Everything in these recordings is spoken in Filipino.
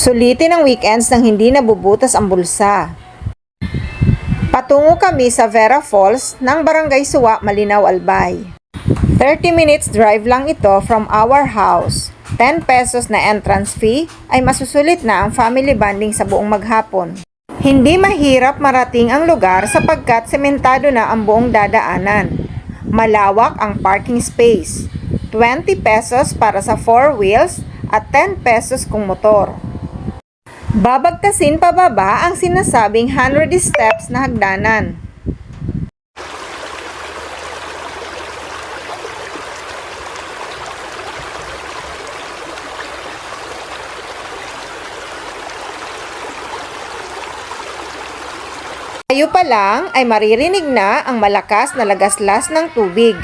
Sulitin ang weekends nang hindi nabubutas ang bulsa. Patungo kami sa Vera Falls ng Barangay Suwa, Malinaw, Albay. 30 minutes drive lang ito from our house. 10 pesos na entrance fee ay masusulit na ang family bonding sa buong maghapon. Hindi mahirap marating ang lugar sapagkat sementado na ang buong dadaanan. Malawak ang parking space. 20 pesos para sa 4 wheels at 10 pesos kung motor. Babagtasin pababa ang sinasabing 100 steps na hagdanan. Tayo pa lang ay maririnig na ang malakas na lagaslas ng tubig.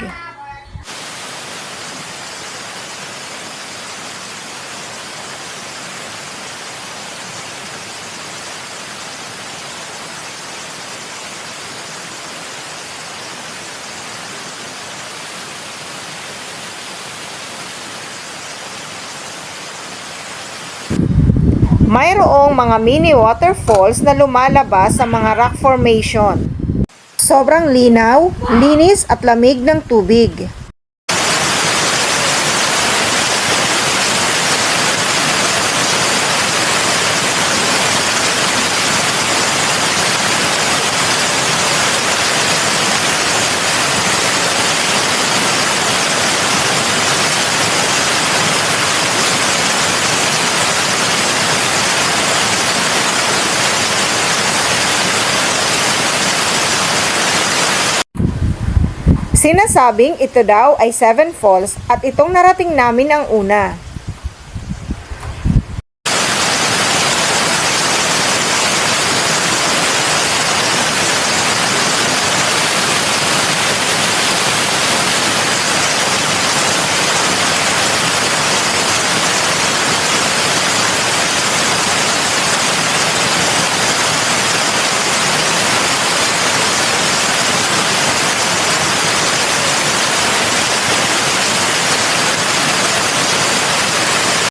Mayroong mga mini waterfalls na lumalabas sa mga rock formation. Sobrang linaw, linis at lamig ng tubig. Sinasabing ito daw ay Seven Falls at itong narating namin ang una.